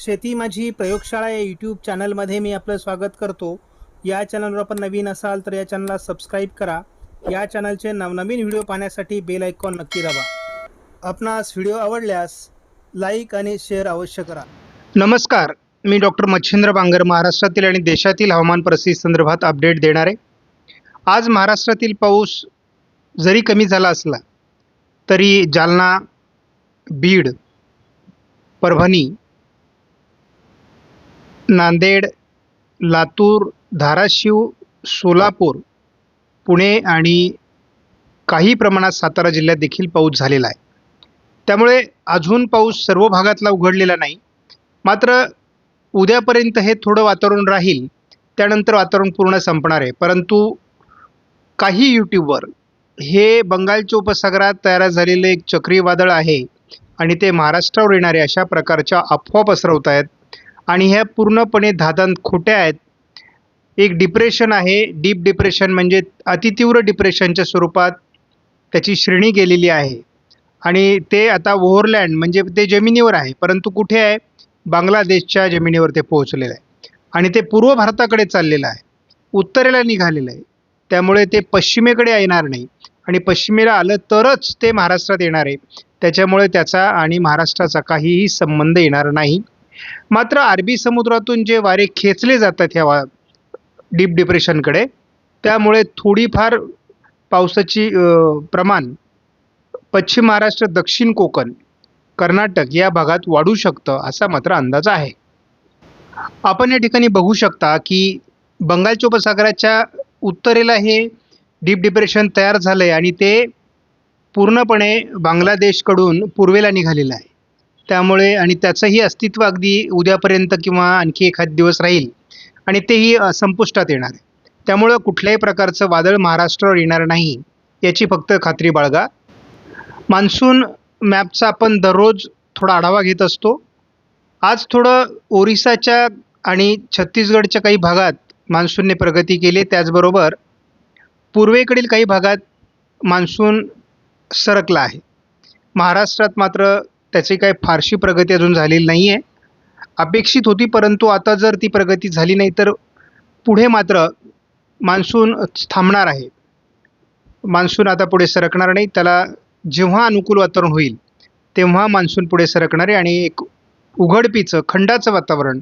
शेती माझी प्रयोगशाळा या यूट्यूब चॅनलमध्ये मी आपलं स्वागत करतो. या चॅनलवर आपण नवीन असाल तर या चॅनलला सबस्क्राईब करा. या चॅनलचे नवनवीन व्हिडिओ पाहण्यासाठी बेल आयकॉन नक्की दाबा. आपणास व्हिडिओ आवडल्यास लाईक आणि शेअर अवश्य करा. नमस्कार मी डॉक्टर मच्छिंद्र बांगर महाराष्ट्रातील आणि देशातील हवामान परिस्थिती संदर्भात अपडेट देणार. आहे आज महाराष्ट्रातील पाऊस जरी कमी झाला असला तरी जालना बीड परभणी नांदेड लातूर धाराशिव सोलापूर पुणे आणि काही प्रमाणात सातारा जिल्ह्यात देखील पाऊस झालेला आहे. त्यामुळे अजून पाऊस सर्व भागातला उघडलेला नाही. मात्र उद्यापर्यंत हे थोडं वातावरण राहील त्यानंतर वातावरण पूर्ण संपणार आहे. परंतु काही यूट्यूबवर हे बंगालच्या उपसागरात तयार झालेलं एक चक्रीवादळ आहे आणि ते महाराष्ट्रावर येणारे अशा प्रकारच्या अफवा पसरवत आहेत आणि ह्या पूर्णपणे धादांत खोट्या आहेत. एक डिप्रेशन आहे. डीप डिप्रेशन म्हणजे अतितीव्र डिप्रेशनच्या स्वरूपात त्याची श्रेणी गेलेली आहे. आणि ते आता ओव्हरलँड म्हणजे ते जमिनीवर आहे. परंतु कुठे आहे? बांगलादेशच्या जमिनीवर ते पोहोचलेलं आहे. आणि ते पूर्व भारताकडे चाललेलं आहे. उत्तरेला निघालेलं आहे. त्यामुळे ते पश्चिमेकडे येणार नाही. आणि पश्चिमेला आलं तरच ते महाराष्ट्रात येणार आहे. त्याच्यामुळे त्याचा आणि महाराष्ट्राचा काहीही संबंध येणार नाही. मात्र अरबी समुद्रातून जे वारे खेचले जातात ह्या वा डीप डिप्रेशनकडे त्यामुळे थोडीफार पावसाची प्रमाण पश्चिम महाराष्ट्र दक्षिण कोकण कर्नाटक या भागात वाढू शकतं असा मात्र अंदाज आहे. आपण या ठिकाणी बघू शकता की बंगालच्या उपसागराच्या उत्तरेला हे डीप डिप्रेशन तयार झालं आहे आणि ते पूर्णपणे बांगलादेशकडून पूर्वेला निघालेलं आहे. त्यामुळे आणि त्याचंही अस्तित्व अगदी उद्यापर्यंत किंवा आणखी एखाद दिवस राहील आणि तेही संपुष्टात येणार आहे. त्यामुळं कुठल्याही प्रकारचं वादळ महाराष्ट्रावर येणार नाही याची फक्त खात्री बाळगा. मान्सून मॅपचा आपण दररोज थोडा आढावा घेत असतो. आज थोडं ओरिसाच्या आणि छत्तीसगडच्या काही भागात मान्सूनने प्रगती केली त्याचबरोबर पूर्वेकडील काही भागात मान्सून सरकला आहे. महाराष्ट्रात मात्र त्याची काही फारशी प्रगती अजून झालेली नाही आहे अपेक्षित होती परंतु आता जर ती प्रगती झाली नाही तर पुढे मात्र मान्सून थांबणार आहे. मान्सून आता पुढे सरकणार नाही. त्याला जेव्हा अनुकूल वातावरण होईल तेव्हा मान्सून पुढे सरकणार आहे आणि एक उघडपीचं खंडाचं वातावरण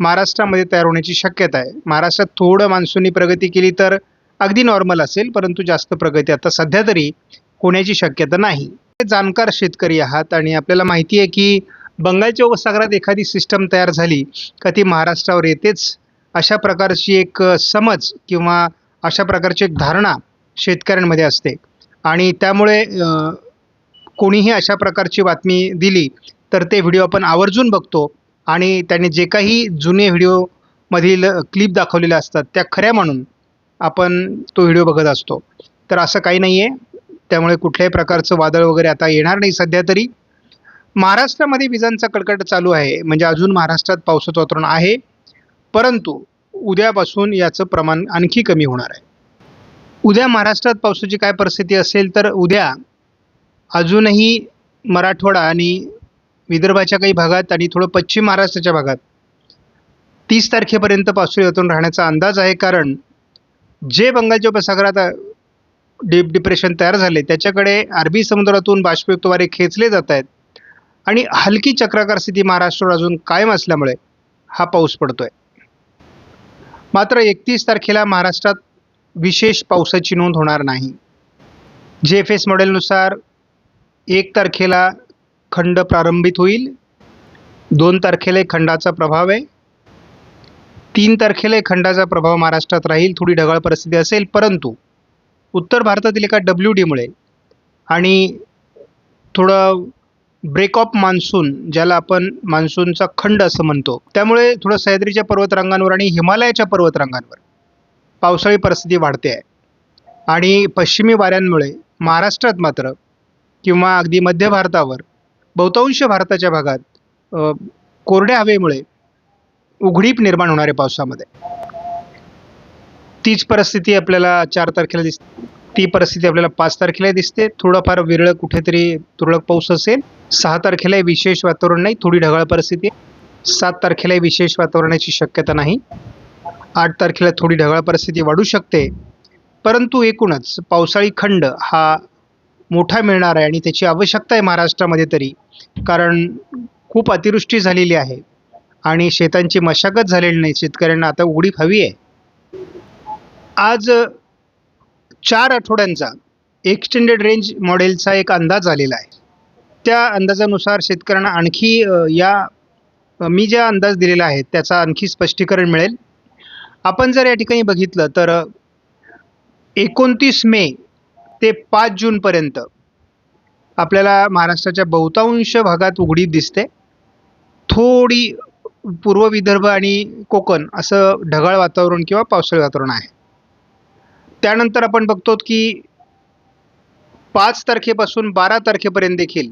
महाराष्ट्रामध्ये तयार होण्याची शक्यता आहे. महाराष्ट्रात थोडं मान्सूननी प्रगती केली तर अगदी नॉर्मल असेल परंतु जास्त प्रगती आता सध्या तरी होण्याची शक्यता नाही. जाणकार शेतकरी आहात आणि आपल्याला माहिती आहे की बंगालच्या उपसागरात एखादी सिस्टम तयार झाली का ती महाराष्ट्रावर येतेच? अशा प्रकारची एक समज किंवा अशा प्रकारची एक धारणा शेतकऱ्यांमध्ये असते. आणि त्यामुळे कोणीही अशा प्रकारची बातमी दिली तर ते व्हिडिओ आपण आवर्जून बघतो आणि त्याने जे काही जुने व्हिडिओमधील क्लिप दाखवलेल्या असतात त्या खऱ्या म्हणून आपण तो व्हिडिओ बघत असतो. तर असं काही नाही आहे त्यामुळे कुठल्याही प्रकारचं वादळ वगैरे आता येणार नाही. सध्या तरी महाराष्ट्रामध्ये विजांचा कडकड चालू आहे. म्हणजे अजून महाराष्ट्रात पावसाचं वातावरण आहे. परंतु उद्यापासून याचं प्रमाण आणखी कमी होणार आहे. उद्या महाराष्ट्रात पावसाची काय परिस्थिती असेल तर उद्या अजूनही मराठवाडा आणि विदर्भाच्या काही भागात आणि थोडं पश्चिम महाराष्ट्राच्या भागात तीस तारखेपर्यंत पावसाळी वातावरण राहण्याचा अंदाज आहे. कारण जे बंगालच्या उपसागरात डीप डिप्रेशन तयार झाले. त्याच्याकडे अरबी समुद्रातून बाष्पयुक्त वारे खेचले जात आहेत. आणि हलकी चक्राकार स्थिती महाराष्ट्रावर अजून कायम असल्यामुळे हा पाऊस पडतोय. मात्र एकतीस तारखेला महाराष्ट्रात विशेष पावसाची नोंद होणार नाही. जे एफ एस मॉडेलनुसार एक तारखेला खंड प्रारंभित होईल. दोन तारखेला खंडाचा प्रभाव आहे. तीन तारखेला खंडाचा प्रभाव महाराष्ट्रात राहील. थोडी ढगाळ परिस्थिती असेल परंतु उत्तर भारतातील एका डब्ल्यू डीमुळे आणि थोडं ब्रेक ऑफ मान्सून ज्याला आपण मान्सूनचा खंड असं म्हणतो त्यामुळे थोडं सह्याद्रीच्या पर्वतरांगांवर आणि हिमालयाच्या पर्वतरांगांवर पावसाळी परिस्थिती वाढते आहे. आणि पश्चिमी वाऱ्यांमुळे महाराष्ट्रात मात्र किंवा अगदी मध्य भारतावर बहुतांश भारताच्या भागात कोरड्या हवेमुळे उघडीप निर्माण होणारे पावसामध्ये. तीच परिस्थिती आपल्याला चार तारखेला दिसते ती परिस्थिती आपल्याला पाच तारखेला दिसते. थोडंफार विरळ कुठेतरी तुरळक पाऊस असेल. सहा तारखेला विशेष वातावरण नाही. थोडी ढगाळ परिस्थिती. सात तारखेला विशेष वातावरणाची शक्यता नाही. आठ तारखेला थोडी ढगाळ परिस्थिती वाढू शकते. परंतु एकूणच पावसाळी खंड हा मोठा मिळणार आहे आणि त्याची आवश्यकता आहे महाराष्ट्रामध्ये तरी. कारण खूप अतिवृष्टी झालेली आहे. आणि शेतांची मशागत झालेली नाही. शेतकऱ्यांना आता उघडीप हवी आहे. आज चार आठवड्यांचा एक्सटेंडेड रेंज मॉडेलचा एक अंदाज आलेला आहे. त्या अंदाजानुसार शेतकऱ्यांना आणखी या मी ज्या अंदाज दिलेला आहे त्याचा आणखी स्पष्टीकरण मिळेल. आपण जर या ठिकाणी बघितलं तर एकोणतीस मे ते पाच जूनपर्यंत आपल्याला महाराष्ट्राच्या बहुतांश भागात उघडीप दिसते. थोडी पूर्व विदर्भ आणि कोकण असं ढगाळ वातावरण किंवा पावसाळी वातावरण आहे. त्यानंतर आपण बघतो की पाच तारखेपासून बारा तारखेपर्यंत देखील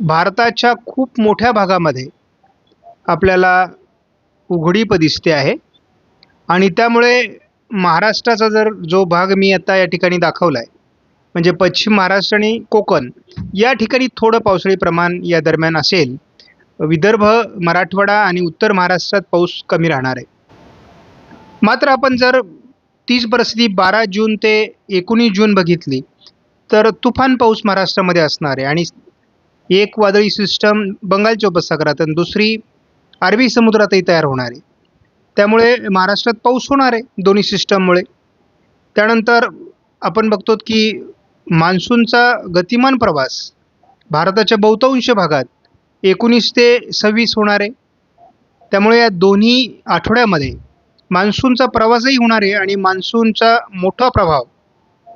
भारताच्या खूप मोठ्या भागामध्ये आपल्याला उघडीप दिसते आहे. आणि त्यामुळे महाराष्ट्राचा जर जो भाग मी आता या ठिकाणी दाखवला आहे म्हणजे पश्चिम महाराष्ट्र आणि कोकण या ठिकाणी थोडं पावसाळी प्रमाण या दरम्यान असेल विदर्भ मराठवाडा आणि उत्तर महाराष्ट्रात पाऊस कमी राहणार आहे. मात्र आपण जर तीच परिस्थिती बारा जून ते एकोणीस जून बघितली तर तुफान पाऊस महाराष्ट्रामध्ये असणार आहे. आणि एक वादळी सिस्टम बंगालच्या उपसागरात आणि दुसरी अरबी समुद्रातही तयार होणार आहे. त्यामुळे महाराष्ट्रात पाऊस होणार आहे दोन्ही सिस्टममुळे त्यानंतर आपण बघतो की मान्सूनचा गतिमान प्रवास भारताच्या बहुतांश भागात एकोणीस ते सव्वीस होणार आहे. त्यामुळे या दोन्ही आठवड्यामध्ये मान्सूनचा प्रवासही होणार आहे आणि मान्सूनचा मोठा प्रभाव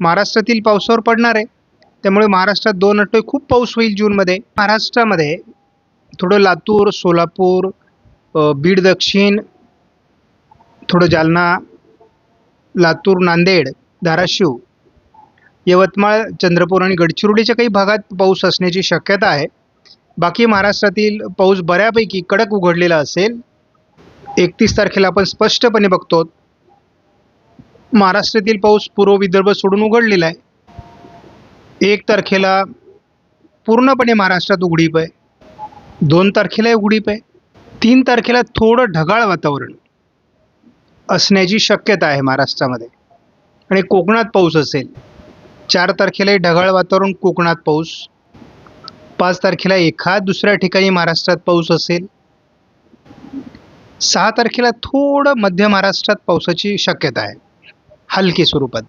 महाराष्ट्रातील पावसावर पडणार आहे. त्यामुळे महाराष्ट्रात दोन आठवडे खूप पाऊस होईल जूनमध्ये महाराष्ट्रामध्ये थोडं लातूर सोलापूर बीड दक्षिण थोडं जालना लातूर नांदेड धाराशिव यवतमाळ चंद्रपूर आणि गडचिरोलीच्या काही भागात पाऊस असण्याची शक्यता आहे. बाकी महाराष्ट्रातील पाऊस बऱ्यापैकी कडक उघडलेला असेल. एकतीस तारखेला आपण स्पष्टपणे बघतो महाराष्ट्रातील पाऊस पूर्व विदर्भ सोडून उघडलेला आहे. एक तारखेला पूर्णपणे महाराष्ट्रात उघडीप आहे. दोन तारखेला उघडीप आहे. तीन तारखेला थोडं ढगाळ वातावरण असण्याची शक्यता आहे महाराष्ट्रामध्ये. आणि कोकणात पाऊस असेल चार तारखेलाही ढगाळ वातावरण कोकणात पाऊस. पाच तारखेला एखाद दुसऱ्या ठिकाणी महाराष्ट्रात पाऊस असेल सहा तारखेला थोडं मध्य महाराष्ट्रात पावसाची शक्यता आहे. हलकी स्वरूपात.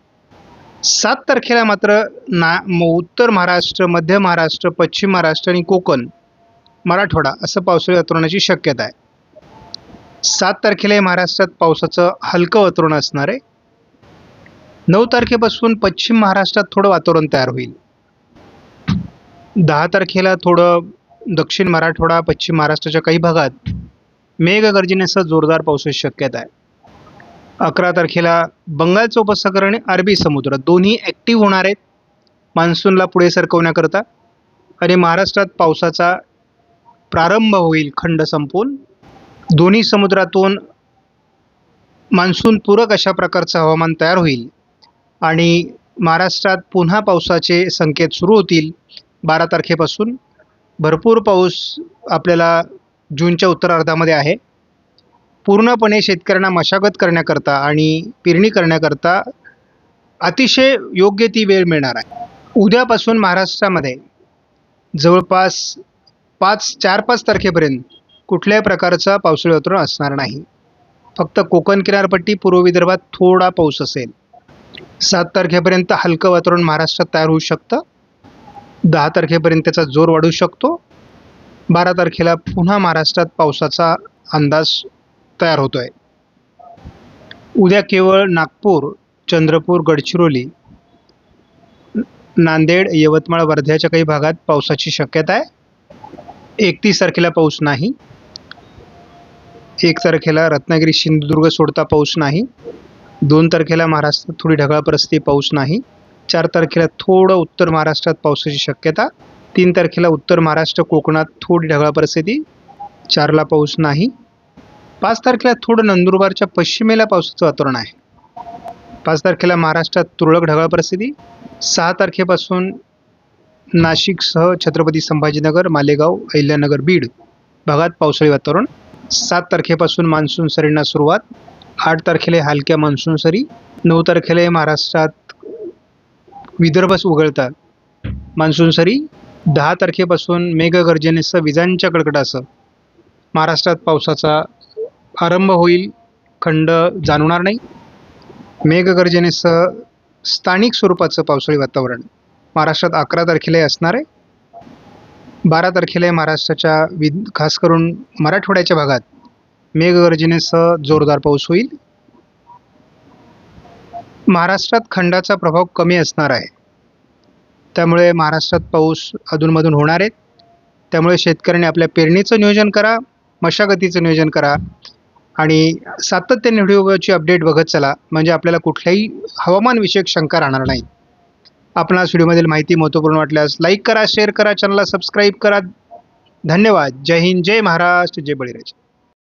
सात तारखेला मात्र ना म- उत्तर महाराष्ट्र मध्य महाराष्ट्र पश्चिम महाराष्ट्र आणि कोकण मराठवाडा असं पावसाळी वातावरणाची शक्यता आहे. सात तारखेला महाराष्ट्रात पावसाचं हलकं वातावरण असणार आहे. नऊ तारखेपासून पश्चिम महाराष्ट्रात थोडं वातावरण तयार होईल. दहा तारखेला थोडं दक्षिण मराठवाडा पश्चिम महाराष्ट्राच्या काही भागात मेघगर्जनेसह जोरदार पावसाची शक्यता आहे. अकरा तारखेला बंगालचं उपसागर आणि अरबी समुद्र दोन्ही ॲक्टिव्ह होणार आहेत. मान्सूनला पुढे सरकवण्याकरता. आणि महाराष्ट्रात पावसाचा प्रारंभ होईल खंड संपून. दोन्ही समुद्रातून मान्सून पूरक अशा प्रकारचं हवामान तयार होईल. आणि महाराष्ट्रात पुन्हा पावसाचे संकेत सुरू होतील. बारा तारखेपासून. भरपूर पाऊस आपल्याला जूनच्या उत्तरार्धामध्ये आहे. पूर्णपणे शेतकऱ्यांना मशागत करण्याकरता आणि पेरणी करण्याकरता अतिशय योग्य ती वेळ मिळणार आहे. उद्यापासून महाराष्ट्रामध्ये जवळपास पाच चार पाच तारखेपर्यंत कुठल्याही प्रकारचा पावसाळी वातावरण असणार नाही. फक्त कोकण किनारपट्टी पूर्व विदर्भात थोडा पाऊस असेल. सात तारखेपर्यंत हलकं वातावरण महाराष्ट्रात तयार होऊ शकतं. दहा तारखेपर्यंत त्याचा जोर वाढू शकतो. बारा तारखेला पुन्हा महाराष्ट्रात पावसाचा अंदाज तयार होतो आहे उद्या केवळ नागपूर चंद्रपूर गडचिरोली नांदेड यवतमाळ वर्ध्याच्या काही भागात पावसाची शक्यता आहे. एकतीस तारखेला पाऊस नाही. एक तारखेला रत्नागिरी सिंधुदुर्ग सोडता पाऊस नाही. दोन तारखेला महाराष्ट्रात थोडी ढगाळ परिस्थिती पाऊस नाही. चार तारखेला थोडं उत्तर महाराष्ट्रात पावसाची शक्यता. तीन तारखेला उत्तर महाराष्ट्र कोकणात थोडी ढगाळ परिस्थिती. चारला पाऊस नाही. पाच तारखेला थोडं नंदुरबारच्या पश्चिमेला पावसाचं वातावरण आहे. पाच तारखेला महाराष्ट्रात तुरळक ढगाळ परिस्थिती. सहा तारखेपासून नाशिकसह छत्रपती संभाजीनगर मालेगाव अहिल्यानगर बीड भागात पावसाळी वातावरण. सात तारखेपासून मान्सून सरींना सुरुवात. आठ तारखेला हलक्या मान्सून सरी. नऊ तारखेला महाराष्ट्रात विदर्भच उघडता मान्सून सरी. दहा तारखेपासून मेघगर्जनेसह विजांच्या कडकडासह महाराष्ट्रात पावसाचा आरंभ होईल खंड जाणवणार नाही. मेघगर्जनेसह स्थानिक स्वरूपाचं पावसाळी वातावरण महाराष्ट्रात अकरा तारखेलाही असणार आहे. बारा तारखेला महाराष्ट्राच्या वि खास करून मराठवाड्याच्या भागात मेघगर्जनेसह जोरदार पाऊस होईल. महाराष्ट्रात खंडाचा प्रभाव कमी असणार आहे. त्यामुळे महाराष्ट्रात पाऊस अधूनमधून होणार आहे. त्यामुळे शेतकऱ्यांनी आपल्या पेरणीचं नियोजन करा मशागतीचं नियोजन करा आणि सातत्याने व्हिडिओची अपडेट बघत चला. म्हणजे आपल्याला कुठल्याही हवामानविषयक शंका राहणार नाही. आपणास व्हिडिओमधील माहिती महत्त्वपूर्ण वाटल्यास लाईक करा शेअर करा चॅनलला सबस्क्राईब करा. धन्यवाद. जय हिंद जय महाराष्ट्र जय बळीराजा.